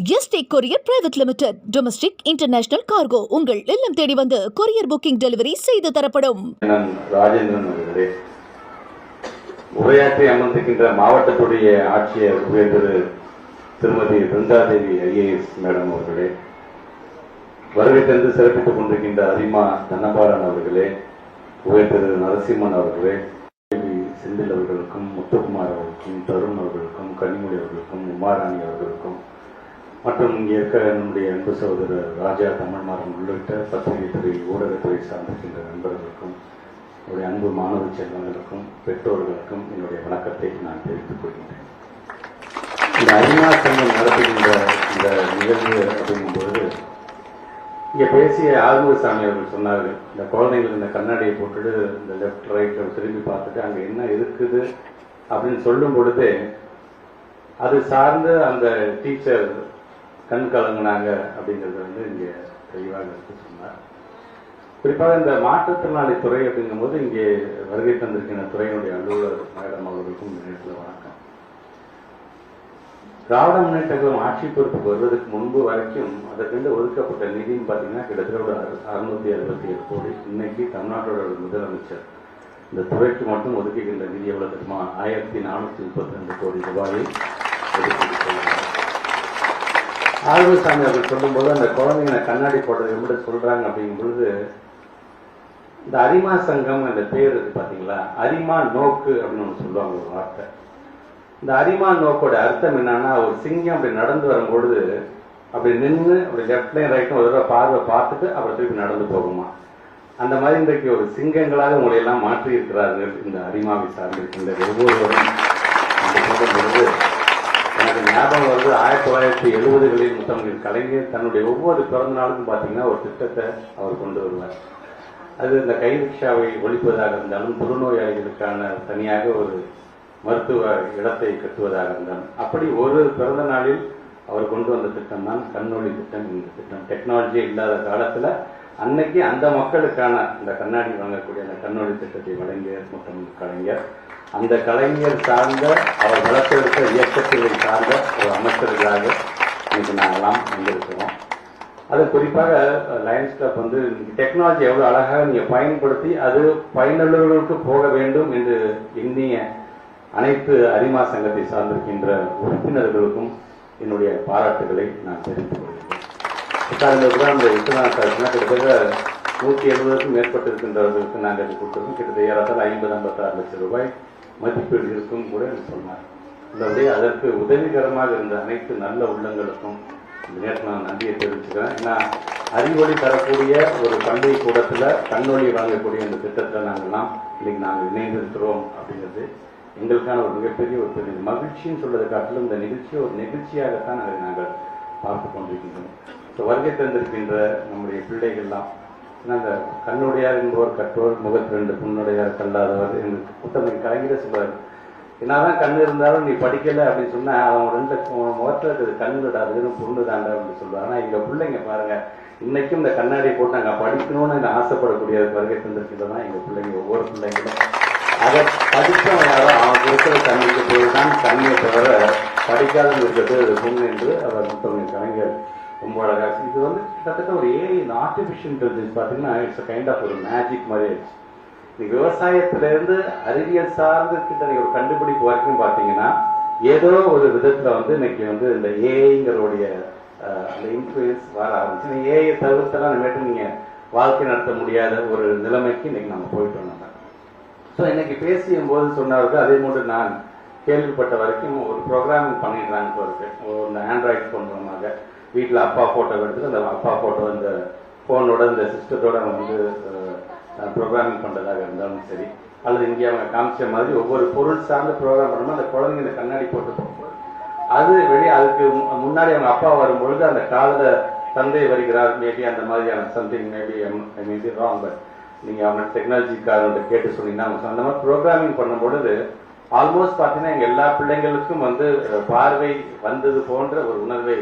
ST courier private limited domestic international cargo உங்கள் இல்லம் தேடி வந்து கொரியர் புக்கிங் டெலிவரி செய்து தரப்படும். ராஜேந்திரன் அவர்களே உரையாற்றி அமர்ந்திருக்கின்ற மாவட்டத்துடைய ஆட்சியர் உயர்ந்தது திருமதி பிருந்தாதேவி ஐஏஎஸ் மேடம் அவர்களே வருகை தந்து சிறப்பித்துக் கொண்டிருக்கின்ற அரிமா தன்னபாலன் அவர்களே உயர்ந்தது நரசிம்மன் அவர்களே செந்தில் அவர்களுக்கும் முத்துக்குமார் அவர்களுக்கும் தருண் அவர்களுக்கும் கனிமொழி அவர்களுக்கும் உமாராணி அவர்களுக்கும் மற்றும் இங்கே இருக்க நம்முடைய அன்பு சகோதரர் ராஜா தமிழ்மாறன் உள்ளிட்ட பத்திரிகைத்துறை ஊடகத்துறை சார்ந்திருக்கின்ற நண்பர்களுக்கும் என்னுடைய அன்பு மாணவ செல்வங்களுக்கும் பெற்றோர்களுக்கும் என்னுடைய வணக்கத்தை நான் தெரிவித்துக் கொள்கின்றேன். இந்த அரிமா சங்கம் நடத்துகின்ற இந்த நிகழ்வு அப்படிங்கும்போது இங்கே பேசிய ஆறுமுகசாமி அவர்கள் சொன்னார்கள் இந்த குழந்தைகள் இந்த கண்ணாடியை போட்டுட்டு இந்த லெஃப்ட் ரைட் திரும்பி பார்த்துட்டு அங்கே என்ன இருக்குது அப்படின்னு சொல்லும் பொழுது அது சார்ந்து அந்த டீச்சர் கண் கலங்குனாங்க அப்படிங்கிறது வந்து இங்கே தெளிவாக எடுத்து சொன்னார். குறிப்பாக இந்த மாற்றுத்திறனாளி துறை அப்படிங்கும்போது இங்கே வருகை தந்திருக்கின்ற துறையினுடைய அலுவலர் மேடம் அவர்களுக்கும் நேரத்தில் வணக்கம். திராவிட முன்னேற்ற கழகம் ஆட்சி பொறுப்புக்கு வருவதற்கு முன்பு வரைக்கும் அதற்கென்று ஒதுக்கப்பட்ட நிதின்னு பார்த்தீங்கன்னா கிட்டத்தட்ட ஒரு அறுநூத்தி அறுபத்தி ஏழு கோடி. இன்னைக்கு தமிழ்நாட்டோட முதலமைச்சர் இந்த துறைக்கு மட்டும் ஒதுக்குகின்ற நிதி எவ்வளவு தெரியுமா? ஆயிரத்தி நானூத்தி முப்பத்தி ரெண்டு கோடி ரூபாயில் ஆழ்வசாமி அவர்கள் சொல்லும்போது அந்த குழந்தைங்க கண்ணாடி போடுறது எப்படி சொல்றாங்க அப்படிங்கும் பொழுது இந்த அரிமா சங்கம் அந்த பேர் இருக்கு பாத்தீங்களா? அரிமா நோக்கு அப்படின்னு ஒன்று சொல்லுவாங்க ஒரு வார்த்தை. இந்த அரிமா நோக்கோட அர்த்தம் என்னன்னா ஒரு சிங்கம் அப்படி நடந்து வரும்பொழுது அப்படி நின்று அப்படி லெஃப்ட்லையும் ரைட்டும் ஒரு தடவை பார்வை பார்த்துட்டு அப்புறம் திருப்பி நடந்து போகுமா? அந்த மாதிரி இன்றைக்கு ஒரு சிங்கங்களாக உங்களை எல்லாம் மாற்றி இருக்கிறார்கள் இந்த அரிமாவை சார்ந்திருக்கின்ற ஒவ்வொருவரும். என்று சொல்லும் பொழுது எனக்கு ஞாபகம் வருது ஆயிரத்தி தொள்ளாயிரத்தி எழுபதுகளில் முத்தமிழ் கலைஞர் தன்னுடைய ஒவ்வொரு பிறந்த நாளுக்கும் பார்த்தீங்கன்னா ஒரு திட்டத்தை அவர் கொண்டு வருவார். அது இந்த கை ரிக்ஷாவை ஒழிப்பதாக இருந்தாலும் புறநோயாளிகளுக்கான தனியாக ஒரு மருத்துவ இடத்தை கட்டுவதாக இருந்தாலும் அப்படி ஒரு பிறந்த நாளில் அவர் கொண்டு வந்த திட்டம் தான் கண்ணொளி திட்டம் இந்த திட்டம். டெக்னாலஜி இல்லாத காலத்துல அன்னைக்கு அந்த மக்களுக்கான இந்த கண்ணாடி வாங்கக்கூடிய அந்த கண்ணொளி திட்டத்தை வழங்கிய முத்தமிழ் கலைஞர் அந்த கலைஞர் சார்ந்த அவர் வளர்த்தெடுத்த இயக்கத்தை சார்ந்த ஒரு அமைச்சர்களாக இன்னைக்கு நாங்கெல்லாம் வந்திருக்கிறோம். அது குறிப்பாக லயன்ஸ் கிளப் வந்து டெக்னாலஜி எவ்வளவு அழகாக நீங்க பயன்படுத்தி அது பயனுள்ளவர்களுக்கு போக வேண்டும் என்று எண்ணிய அனைத்து அரிமா சங்கத்தை சார்ந்திருக்கின்ற உறுப்பினர்களுக்கும் என்னுடைய பாராட்டுகளை நான் தெரிவித்துக் கொள்கிறேன். புத்தாண்டு அந்த கிட்டத்தட்ட நூற்றி எழுபதுக்கும் மேற்பட்டிருக்கின்றவர்களுக்கு நாங்கள் இது கிட்டத்தட்ட ஏறத்தால் ஐம்பது ஐம்பத்தாறு லட்சம் ரூபாய் மதிப்பீடு இருக்கும் கூட எனக்கு சொன்னார். அதாவது அதற்கு உதவிகரமாக இருந்த அனைத்து நல்ல உள்ளங்களுக்கும் நேற்று நான் நன்றியை தெரிவிச்சுக்கிறேன். ஏன்னா அறிவொளி தரக்கூடிய ஒரு பள்ளி கூடத்தில் கண்ணொளி வழங்கக்கூடிய இந்த திட்டத்தில் நாங்கள்லாம் இன்னைக்கு நாங்கள் இணைந்திருக்கிறோம் அப்படிங்கிறது எங்களுக்கான ஒரு மிகப்பெரிய ஒரு பெரிய மகிழ்ச்சின்னு சொல்வதை காட்டிலும் இந்த நிகழ்ச்சியை ஒரு நிகழ்ச்சியாகத்தான் அதை நாங்கள் பார்த்து கொண்டிருக்கின்றோம். ஸோ வருகை தந்திருக்கின்ற நம்முடைய பிள்ளைகள்லாம் அந்த கண்ணுடையார் என்பவர் கற்றோர் முகத்து ரெண்டு புண்ணுடையார் கல்லாதவர் எங்களுக்கு புத்தகம் கலைஞர் சொல்வார். என்னதான் கண்ணு இருந்தாலும் நீ படிக்கல அப்படின்னு சொன்னால் அவன் ரெண்டு உன் முகத்துல இருக்கிறது கண்ணுடா அதுன்னு புண்ணு தாண்டா அப்படின்னு சொல்லுவார் ஆனால் எங்கள் பிள்ளைங்க பாருங்க இன்னைக்கும் இந்த கண்ணாடியை போட்டு நாங்கள் படிக்கணும்னு இந்த ஆசைப்படக்கூடிய வருகை தான் எங்கள் பிள்ளைங்க ஒவ்வொரு பிள்ளைங்களும். அதை படித்தவன் யாரோ அவன் கொடுக்கிற தண்ணிக்கு போய் தான் தண்ணியை தவிர படிக்காதவங்க இருக்கிறது அது புண்ணு என்று அவர் முத்தமிழ் கலைஞர் ரொம்ப அழகா இது வந்து கிட்டத்தட்ட ஒரு ஏஐ இந்த ஆர்டிஃபிஷியல் இன்டெலிஜென்ஸ் பார்த்தீங்கன்னா இட்ஸ் கைண்ட் ஆஃப் ஒரு மேஜிக் மாதிரி ஆயிடுச்சு. இன்னைக்கு விவசாயத்துல இருந்து அறிவியல் சார்ந்து கிட்ட நீங்க ஒரு கண்டுபிடிப்பு வரைக்கும் பாத்தீங்கன்னா ஏதோ ஒரு விதத்துல வந்து இன்னைக்கு வந்து இந்த ஏஐங்கிறோடைய அந்த இன்ஃபுளுயன்ஸ் வர ஆரம்பிச்சு. ஏஐ தவிர்த்தெல்லாம் இனிமேட்டு நீங்க வாழ்க்கை நடத்த முடியாத ஒரு நிலைமைக்கு இன்னைக்கு நம்ம போயிட்டோம் நம்ம ஸோ இன்னைக்கு பேசியும் போது சொன்னார்கள் அதே போன்று நான் கேள்விப்பட்ட வரைக்கும் ஒரு ப்ரோக்ராமிங் பண்ணிடுறாங்க இருக்கு. ஒரு இந்த ஆண்ட்ராய்ட் ஃபோன் மூலமாக. வீட்டில் அப்பா ஃபோட்டோ எடுத்துட்டு அந்த அப்பா ஃபோட்டோ இந்த ஃபோனோட இந்த சிஸ்டத்தோட அவங்க வந்து ப்ரோக்ராமிங் பண்ணுறதாக இருந்தாலும் சரி அல்லது இங்கே அவங்க காமிச்ச மாதிரி ஒவ்வொரு பொருள் சார்ந்து ப்ரோக்ராம் பண்ணும்போது அந்த குழந்தைங்க இந்த கண்ணாடி போட்டு போகும்போது அது வெளியே அதுக்கு மு- முன்னாடி அவங்க அப்பா வரும்பொழுது அந்த காலில் தந்தை வருகிறார் மேபி அந்த மாதிரியான something maybe maybe wrong but நீங்கள் அவங்க டெக்னாலஜிக்காரங்க கேட்டு சொன்னீங்கன்னா அவங்க அந்த மாதிரி ப்ரோக்ராமிங் பண்ணும்பொழுது ஆல்மோஸ்ட் பார்த்தீங்கன்னா எங்கள் எல்லா பிள்ளைங்களுக்கும் வந்து பார்வை வந்தது போன்ற ஒரு உணர்வை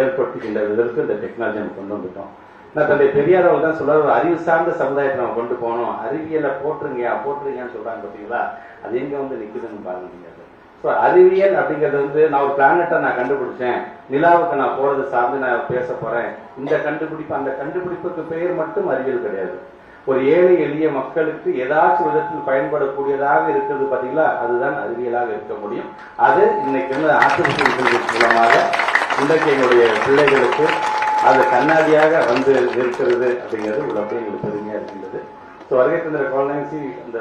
ஏற்படுத்துகின்ற விதத்துக்கு இந்த டெக்னாலஜி நம்ம கொண்டு வந்துட்டோம். நான் தந்தை பெரியார் அவர்கள் தான் சொல்றாரு ஒரு அறிவு சார்ந்த சமுதாயத்தை நம்ம கொண்டு போகணும். அறிவியலை போட்டுருங்க போட்டுருங்கன்னு சொல்றாங்க பார்த்தீங்களா? அது எங்க வந்து நிற்குதுன்னு பாருங்க முடியாது ஸோ அறிவியல் அப்படிங்கிறது வந்து நான் ஒரு பிளானட்டை நான் கண்டுபிடிச்சேன். நிலாவுக்கு நான் போறது சார்ந்து நான் பேச போறேன். இந்த கண்டுபிடிப்பு அந்த கண்டுபிடிப்புக்கு பெயர் மட்டும் அறிவியல் கிடையாது. ஒரு ஏழை எளிய மக்களுக்கு ஏதாச்சும் விதத்தில் பயன்படக்கூடியதாக இருக்கிறது பார்த்தீங்களா? அதுதான் அறிவியலாக இருக்க முடியும். அது இன்னைக்கு வந்து ஆர்டிபிஷியல் மூலமாக இன்றைக்கு எங்களுடைய பிள்ளைகளுக்கு அது கண்ணாடியாக வந்து இருக்கிறது அப்படிங்கிறது ஒரு எங்களுக்கு பெருமையாக இருக்கின்றது. ஸோ வருகை குழந்தைங்க அந்த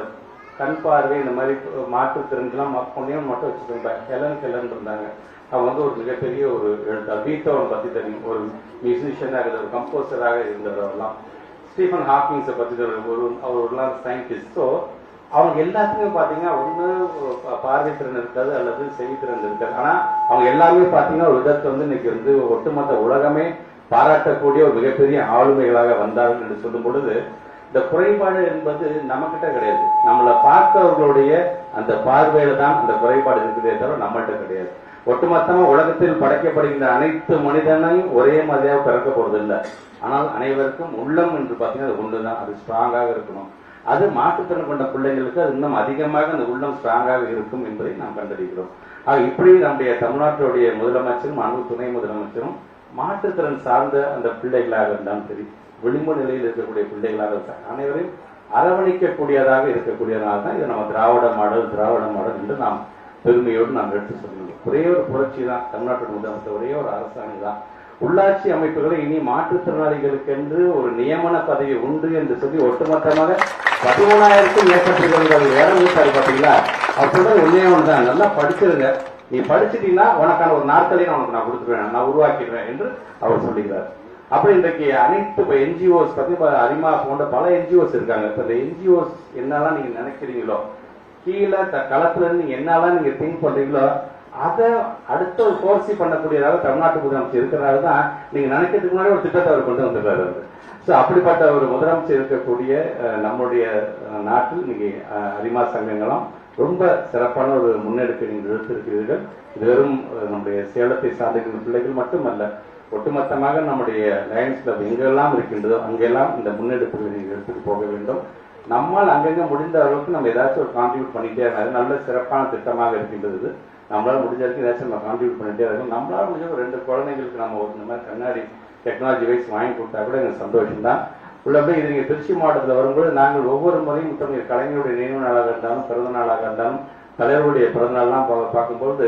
கண் பார்வை இந்த மாதிரி மாற்றுத்திறன்லாம் பொண்ணையும் மட்டும் வச்சுக்கோங்க. ஹெலன் ஹெலன் இருந்தாங்க. அவங்க வந்து ஒரு மிகப்பெரிய ஒரு எழுத்தாளர். பீத்தவன் பற்றி தெரியும். ஒரு மியூசிஷியனாக ஒரு கம்போசராக இருந்தவரெல்லாம் ஸ்டீஃபன் ஹாக்கிங்ஸை பற்றி ஒரு அவர் சயின்டிஸ்ட் ஸோ அவங்க எல்லாத்துக்குமே பார்த்தீங்கன்னா ஒன்று பார்வை திறன் இருக்காது அல்லது செவித்திறன் இருக்காது ஆனால் அவங்க எல்லாருமே பார்த்தீங்கன்னா ஒரு விதத்தை வந்து இன்னைக்கு வந்து ஒட்டுமொத்த உலகமே பாராட்டக்கூடிய ஒரு மிகப்பெரிய ஆளுமைகளாக வந்தார்கள் என்று சொல்லும் பொழுது இந்த குறைபாடு என்பது நம்மகிட்ட கிடையாது. நம்மளை பார்த்தவர்களுடைய அந்த பார்வையில தான் அந்த குறைபாடு இருக்குதே தவிர நம்மகிட்ட கிடையாது. ஒட்டுமொத்தமா உலகத்தில் படைக்கப்படுகின்ற அனைத்து மனிதனையும் ஒரே மாதிரியாக பிறக்க போறது இல்லை ஆனால் அனைவருக்கும் உள்ளம் என்று பார்த்தீங்கன்னா அது ஒன்றுதான் அது ஸ்ட்ராங்காக இருக்கணும். அது மாற்றுத்திறன் கொண்ட பிள்ளைங்களுக்கு அது இன்னும் அதிகமாக அந்த உள்ளம் ஸ்ட்ராங்காக இருக்கும் என்பதை நாம் கண்டறிகிறோம். ஆக இப்படி நம்முடைய தமிழ்நாட்டுடைய முதலமைச்சரும் அன்பு துணை முதலமைச்சரும் மாற்றுத்திறன் சார்ந்த அந்த பிள்ளைகளாக இருந்தாலும் சரி விளிம்பு நிலையில் இருக்கக்கூடிய பிள்ளைகளாக இருந்தால் அனைவரையும் அரவணைக்கக்கூடியதாக இருக்கக்கூடியதாக தான் இது நம்ம திராவிட மாடல் திராவிட மாடல் என்று நாம் பெருமையோடு நாம் எடுத்து சொல்லணும் ஒரே ஒரு புரட்சி தான் தமிழ்நாட்டு முதலமைச்சர் ஒரே ஒரு அரசாணை தான் உள்ளாட்சி அமைப்புகளை இனி மாற்றுத்திறனாளிகளுக்கு என்று ஒரு நியமன பதவி உண்டு என்று சொல்லி ஒட்டுமொத்தமாக பதிமூணாயிரத்துக்கும் மேற்பட்டவர்கள் வேற ஊட்டாரு பாத்தீங்களா அவர் சொல்றது ஒன்னே ஒண்ணுதான். நல்லா படிச்சிருங்க. நீ படிச்சிட்டீங்கன்னா உனக்கான ஒரு நாட்களையும் உனக்கு நான் கொடுத்துருவேன். நான் உருவாக்கிடுவேன் என்று அவர் சொல்லுகிறார் அப்படி இன்றைக்கு அனைத்து இப்போ என்ஜிஓஸ் பத்தி இப்ப அரிமா போன்ற பல என்ஜிஓஸ் இருக்காங்க. இப்ப இந்த என்ஜிஓஸ் என்னெல்லாம் நீங்க நினைக்கிறீங்களோ? கீழே த களத்துல இருந்து என்னெல்லாம் நீங்க திங்க் பண்றீங்களோ அதை அடுத்த ஒரு கோர்ஸி பண்ணக்கூடியதாக தமிழ்நாட்டு முதலமைச்சர் இருக்கிறனால தான் நீங்க நினைக்கிறதுக்கு முன்னாடி ஒரு திட்டத்தை அவர் கொண்டு வந்துருக்காரு அவர். ஸோ அப்படிப்பட்ட ஒரு முதலமைச்சர் இருக்கக்கூடிய நம்முடைய நாட்டில் இன்னைக்கு அரிமா சங்கங்களும் ரொம்ப சிறப்பான ஒரு முன்னெடுப்பை நீங்கள் எடுத்திருக்கிறீர்கள். இது வெறும் நம்முடைய சேலத்தை சார்ந்த பிள்ளைகள் மட்டுமல்ல ஒட்டுமொத்தமாக நம்முடைய லயன்ஸ் கிளப் எங்கெல்லாம் இருக்கின்றதோ அங்கெல்லாம் இந்த முன்னெடுப்புகளை நீங்கள் எடுத்துட்டு போக வேண்டும். நம்மால் அங்கங்கே முடிந்த அளவுக்கு நம்ம ஏதாச்சும் ஒரு கான்ட்ரிபியூட் பண்ணிட்டே இருந்தாலும் நல்ல சிறப்பான திட்டமாக இருக்கின்றது நம்மளால முடிஞ்ச வரைக்கும் ஏதாச்சும் நம்ம கான்ட்ரிபியூட் பண்ணிட்டே இருக்கோம். நம்மளால முடிஞ்ச ஒரு ரெண்டு குழந்தைங்களுக்கு நம்ம ஒரு இந்த மாதிரி கண்ணாடி டெக்னாலஜி வைஸ் வாங்கி கொடுத்தா கூட எனக்கு சந்தோஷம் தான் உள்ளபடி இது நீங்கள் திருச்சி மாவட்டத்தில் வரும்போது நாங்கள் ஒவ்வொரு முறையும் முத்தமிழ் கலைஞருடைய நினைவு நாளாக இருந்தாலும் பிறந்த நாளாக இருந்தாலும் தலைவருடைய பிறந்த நாள்லாம் பார்க்கும்போது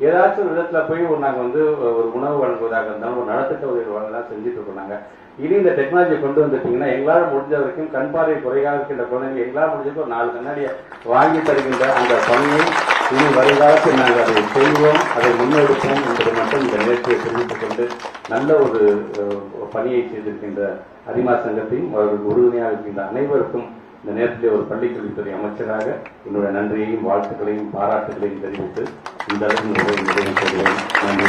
ஏதாச்சும் ஒரு விதத்தில் போய் ஒரு நாங்கள் வந்து ஒரு உணவு வழங்குவதாக இருந்தாலும் ஒரு நலத்திட்ட உதவி வழங்கலாம் செஞ்சுட்டு இருக்கோம் இனி இந்த டெக்னாலஜி கொண்டு வந்துட்டீங்கன்னா எங்களால் முடிஞ்ச வரைக்கும் கண் பார்வை குறையாக இருக்கின்ற குழந்தைங்க எங்களால் முடிஞ்சதுக்கு ஒரு நாலு கண்ணாடியை வாங்கி தருகின்ற அந்த பணியை இனி வருங்காலத்தில் நாங்கள் அதை செய்வோம் அதை முன்னெடுப்போம் என்பதை மட்டும் இந்த நேரத்தை தெரிவித்துக் கொண்டு நல்ல ஒரு பணியை செய்திருக்கின்ற அரிமா சங்கத்தையும் அவர்கள் உறுதுணையாக இருக்கின்ற அனைவருக்கும் இந்த நேரத்தில் ஒரு பள்ளிக்கல்வித்துறை அமைச்சராக என்னுடைய நன்றியையும் வாழ்த்துக்களையும் பாராட்டுகளையும் தெரிவித்து இந்த அளவில் நிறைவு நிறைவு செய்கிறேன். நன்றி